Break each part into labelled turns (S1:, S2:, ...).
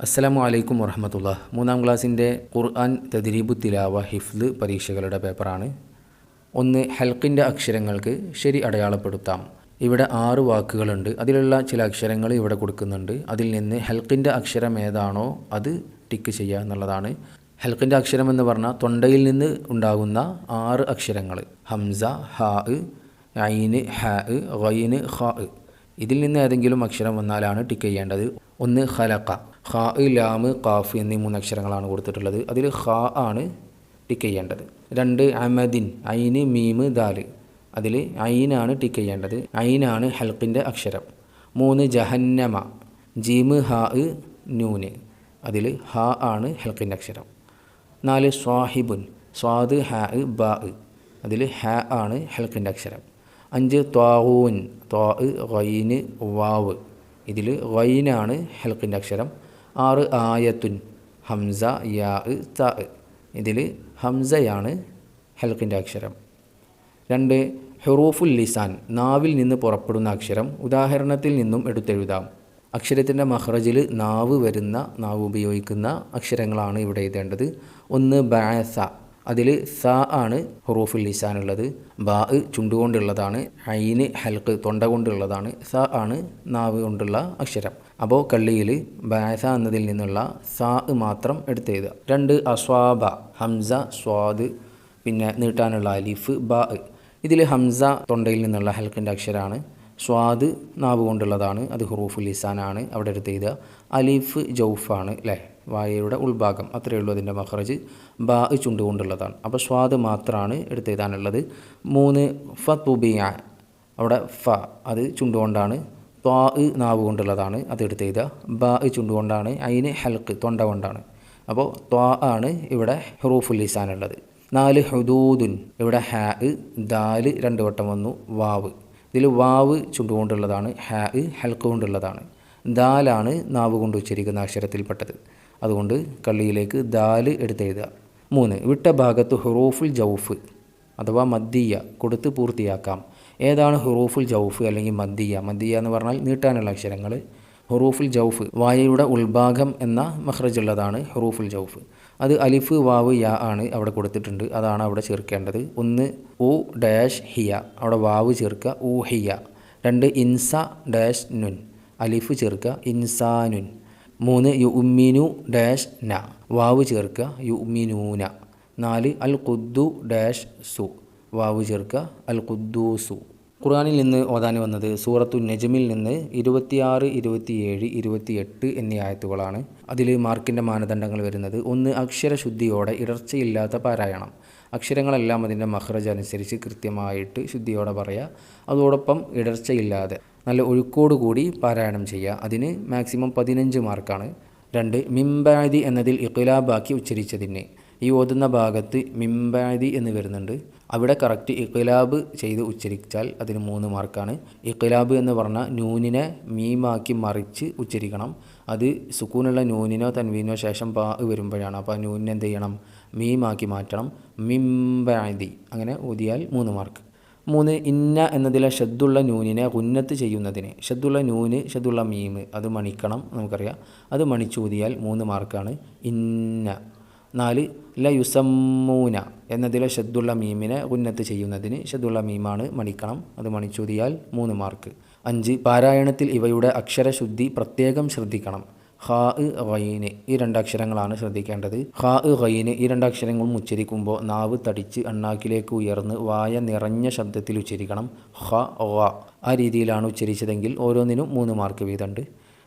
S1: അസ്സലാമു അലൈക്കും വറഹമത്തുള്ള. മൂന്നാം ക്ലാസ്സിന്റെ ഖുർആൻ തദ്രീബു തിലാവ ഹിഫ്ദ് പരീക്ഷകളുടെ പേപ്പറാണ്. ഒന്ന് ഹൽക്കിന്റെ അക്ഷരങ്ങൾക്ക് ശരി അടയാളപ്പെടുത്താം. ഇവിടെ ആറ് വാക്കുകളുണ്ട്. അതിലുള്ള ചില അക്ഷരങ്ങൾ ഇവിടെ കൊടുക്കുന്നുണ്ട്. അതിൽ നിന്ന് ഹൽക്കിന്റെ അക്ഷരം ഏതാണോ അത് ടിക്ക് ചെയ്യുക എന്നുള്ളതാണ്. ഹൽക്കിന്റെ അക്ഷരം എന്ന് പറഞ്ഞാൽ തൊണ്ടയിൽ നിന്ന് ഉണ്ടാകുന്ന ആറ് അക്ഷരങ്ങൾ. ഹംസ ഹാ ഐന് ഹാ ഗൈന് ഹാ ഇതിൽ നിന്ന് ഏതെങ്കിലും അക്ഷരം വന്നാലാണ് ടിക്ക് ചെയ്യേണ്ടത്. ഒന്ന് ഖലഖ. ഖാ ലാമ് ഖാഫ് എന്നീ മൂന്ന് അക്ഷരങ്ങളാണ് കൊടുത്തിട്ടുള്ളത്. അതിൽ ഖാ ആണ് ടിക്ക് ചെയ്യേണ്ടത്. രണ്ട് അമദിൻ ഐന് മീമ് ദാൽ അതിൽ ഐനാണ് ടിക്ക് ചെയ്യേണ്ടത്. ഐനാണ് ഹൽക്കിന്റെ അക്ഷരം. മൂന്ന് ജഹന്നമ ജീമ് ഹാ നൂന് അതിൽ ഹാ ആണ് ഹൽക്കിന്റെ അക്ഷരം. നാല് സ്വാഹിബുൻ സ്വാദ് ഹാ ബാ. അതിൽ ഹാ ആണ് ഹൽക്കിന്റെ അക്ഷരം. അഞ്ച് ത്വാവൂൻ ത്വാ ഗൈന് വാവ്. ഇതിൽ ഗൈനാണ് ഹൽക്കിന്റെ അക്ഷരം. ആറ് ആയത്തുൻ ഹംസ യാ ത ഇതിൽ ഹംസയാണ് ഹൽക്കിന്റെ അക്ഷരം. രണ്ട് ഹെറൂഫുൽ ലിസാൻ നാവിൽ നിന്ന് പുറപ്പെടുന്ന അക്ഷരം. ഉദാഹരണത്തിൽ നിന്നും എടുത്തെഴുതാം. അക്ഷരത്തിന്റെ മഹ്റജിൽ നാവ് വരുന്ന നാവ് ഉപയോഗിക്കുന്ന അക്ഷരങ്ങളാണ് ഇവിടെ എഴുതേണ്ടത്. ഒന്ന് ബാസ അതിൽ സ ആണ് ഹുറൂഫുൽ ലിസാൻ ഉള്ളത് ബാ ചുണ്ടുകൊണ്ടുള്ളതാണ് ഐന് ഹൽക്ക് തൊണ്ട കൊണ്ടുള്ളതാണ്. സ ആണ് നാവ് കൊണ്ടുള്ള അക്ഷരം. അപ്പോൾ കള്ളിയിൽ ബാസ എന്നതിൽ നിന്നുള്ള സ മാത്രം എടുത്തെഴുതുക. രണ്ട് അസ്വാബ ഹംസ സ്വാദ് പിന്നെ നീട്ടാനുള്ള അലിഫ് ബാ. ഇതിൽ ഹംസ തൊണ്ടയിൽ നിന്നുള്ള ഹൽക്കിന്റെ അക്ഷരമാണ് സ്വാദ് നാവ് കൊണ്ടുള്ളതാണ്. അത് ഹുറൂഫുൽ ലിസാനാണ്. അവിടെ എടുത്ത് എഴുതുക അലിഫ് ജൗഫാണ് അല്ലേ? വായയുടെ ഉൾഭാഗം. അത്രയേ ഉള്ളൂ അതിന്റെ മഹ്റജ് ബാ ചുണ്ടുകൊണ്ടുള്ളതാണ്. അപ്പോൾ സ്വാദ് മാത്രമാണ് എടുത്ത് എഴുതാനുള്ളത് മൂന്ന് ഫ തുബിയ അവിടെ ഫ അത് ചുണ്ടുകൊണ്ടാണ്. ത്വാ നാവ് കൊണ്ടുള്ളതാണ് അത് എടുത്ത് എഴുതുക ബാ ചുണ്ടുകൊണ്ടാണ്. അതിന് ഹൽക്ക് തൊണ്ട കൊണ്ടാണ്. അപ്പോൾ ത്വാ ആണ് ഇവിടെ ഹുറൂഫുൽ ഉള്ളത് നാല് ഹുദൂദുൻ. ഇവിടെ ഹാ ദാൽ രണ്ട് വട്ടം വന്നു. വാവ്. ഇതിൽ വാവ് ചുണ്ടുകൊണ്ടുള്ളതാണ്. ഹാ ഹൽക്ക് കൊണ്ടുള്ളതാണ്. ദാലാണ് നാവ് കൊണ്ട് ഉച്ചരിക്കുന്ന അക്ഷരത്തിൽപ്പെട്ടത്. അതുകൊണ്ട് കള്ളിയിലേക്ക് ദാൽ എടുത്തെഴുതുക. മൂന്ന് വിട്ട ഭാഗത്ത് ഹുറൂഫുൽ ജൗഫ് അഥവാ മദ്ദിയ കൊടുത്ത് പൂർത്തിയാക്കാം. ഏതാണ് ഹുറൂഫുൽ ജൗഫ് അല്ലെങ്കിൽ മദ്ദിയ? മദ്ദിയ എന്ന് പറഞ്ഞാൽ നീട്ടാനുള്ള അക്ഷരങ്ങൾ. ഹുറൂഫുൽ ജൗഫ് വായയുടെ ഉൾഭാഗം എന്ന മഹ്റജുള്ളതാണ് ഹുറൂഫുൽ ജൗഫ്. അത് അലിഫ് വാവ് യാ ആണ് അവിടെ കൊടുത്തിട്ടുണ്ട്. അതാണ് അവിടെ ചേർക്കേണ്ടത്. ഒന്ന് ഉ ഡാഷ് ഹിയ. അവിടെ വാവ് ചേർക്കുക. ഊ ഹിയ. രണ്ട് ഇൻസ ഡാഷ് നുൻ. അലിഫ് ചേർക്കുക ഇൻസാനുൻ. മൂന്ന് യു ഉമ്മിനു ഡാഷ് ന. വാവ് ചേർക്കുക യു ഉമ്മിനൂന നാല് അൽ ഖുദ്ദു ഡാഷ് സു. വാവ് ചേർക്കുക അൽ ഖുദ്ദൂസു ഖുർആനിൽ നിന്ന് ഓതാൻ വന്നത് സൂറത്തു നജ്മിൽ നിന്ന് ഇരുപത്തിയാറ് ഇരുപത്തിയേഴ് ഇരുപത്തിയെട്ട് എന്നീ ആയത്തുകളാണ്. അതിൽ മാർക്കിന്റെ മാനദണ്ഡങ്ങൾ വരുന്നത് ഒന്ന് അക്ഷരശുദ്ധിയോടെ ഇടർച്ചയില്ലാത്ത പാരായണം. അക്ഷരങ്ങളെല്ലാം അതിന്റെ മഹ്റജ് അനുസരിച്ച് കൃത്യമായിട്ട് ശുദ്ധിയോടെ പറയുക അതോടൊപ്പം ഇടർച്ചയില്ലാതെ. നല്ല ഒഴുക്കോടുകൂടി പാരായണം ചെയ്യുക. അതിന് മാക്സിമം പതിനഞ്ച് മാർക്കാണ് രണ്ട് മിംബാദി എന്നതിൽ ഇഖിലാബാക്കി ഉച്ചരിച്ചതിന്. ഈ ഓതുന്ന ഭാഗത്ത് മിംബാദി എന്ന് വരുന്നുണ്ട്. അവിടെ കറക്റ്റ് ഇഖിലാബ് ചെയ്ത് ഉച്ചരിച്ചാൽ അതിന് മൂന്ന് മാർക്കാണ് ഇഖിലാബ് എന്ന് പറഞ്ഞാൽ നൂനിനെ മീമാക്കി മറിച്ച് ഉച്ചരിക്കണം. അത് സുക്കൂനുള്ള നൂനിനോ തൻവീനോ ശേഷം പാ വരുമ്പോഴാണ്. അപ്പോൾ ആ നൂനിനെന്ത് ചെയ്യണം? മീമാക്കി മാറ്റണം. മിംബാദി. അങ്ങനെ ഊതിയാൽ മൂന്ന് മാർക്ക് മൂന്ന് ഇന്ന എന്നതിലെ ഷദ്ദുള്ള നൂനിനെ ഉന്നത്ത് ചെയ്യുന്നതിന്. ഷദ്ദുള്ള നൂന് ഷദ്ദുള്ള മീമ് അത് മണിക്കണം നമുക്കറിയാം. അത് മണിച്ചൂതിയാൽ മൂന്ന് മാർക്കാണ്. ഇന്ന. നാല് ല യുസമ്മൂന എന്നതിലെ ഷദ്ദുള്ള മീമിനെ ഉന്നത്ത് ചെയ്യുന്നതിന്. ഷദ്ദുള്ള മീമാണ് മണിക്കണം അത് മണിച്ചൂതിയാൽ മൂന്ന് മാർക്ക്. അഞ്ച് പാരായണത്തിൽ ഇവയുടെ അക്ഷരശുദ്ധി പ്രത്യേകം ശ്രദ്ധിക്കണം. ഹാ ഇ ഗൈന് ഈ രണ്ടക്ഷരങ്ങളാണ് ശ്രദ്ധിക്കേണ്ടത്. ഹാ ഇ ഗൈന് ഈ രണ്ടക്ഷരങ്ങളും ഉച്ചരിക്കുമ്പോൾ നാവ് തടിച്ച് അണ്ണാക്കിലേക്ക് ഉയർന്ന് വായ നിറഞ്ഞ ശബ്ദത്തിൽ ഉച്ചരിക്കണം. ഹ ആ രീതിയിലാണ് ഉച്ചരിച്ചതെങ്കിൽ ഓരോന്നിനും മൂന്ന് മാർക്ക് വീതമുണ്ട്.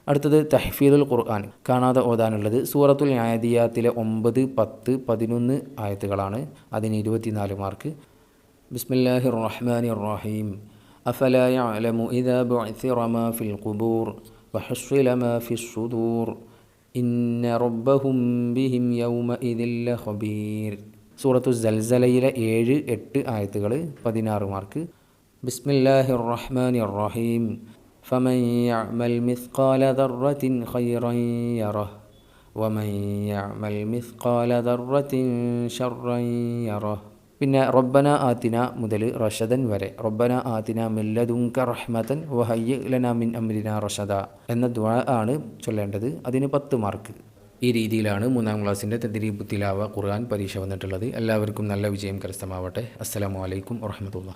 S1: അടുത്തത് തഹ്ഫീദുൽ ഖുർആൻ. കാണാതെ ഓതാനുള്ളത് സൂറത്തുൽ ന്യായദിയാത്തിലെ ഒമ്പത് പത്ത് പതിനൊന്ന് ആയത്തുകളാണ്. അതിന് ഇരുപത്തിനാല് മാർക്ക്. ബിസ്മില്ലാഹിർ റഹ്മാനിർ റഹീം. അഫലായ അലമു ഇദാ ബുഅ്സിറ ഫിൽ ഖുബൂർ. وحصل ما في الصدور إن ربهم بهم يومئذ لخبير സൂറത്തു സൽസലയിലെ ഏഴ് എട്ട് ആയത്തുകൾ പതിനാറ് മാർക്ക് ബിസ്മില്ലാഹി റഹ്മാനി റഹീം فمن يعمل مثقال ذرة خيرا يره ومن يعمل مثقال ذرة شرا يره പിന്നെ റബ്ബന ആത്തിന മുതൽ റഷദൻ വരെ. റബ്ബന ആത്തിന മില്ലദുങ്ക റഹ്മതൻ വഹയ്യ ലന മിൻ അമ്രിന റഷദ എന്ന ദ്വാ ആണ് ചൊല്ലേണ്ടത്. അതിന് പത്ത് മാർക്ക്. ഈ രീതിയിലാണ് മൂന്നാം ക്ലാസ്സിന്റെ തദ്രീബ് തിലാവ ഖുർആൻ പരീക്ഷ വന്നിട്ടുള്ളത്. എല്ലാവർക്കും നല്ല വിജയം കരസ്ഥമാവട്ടെ. അസ്സലാമു അലൈക്കും വറഹമത്തുള്ള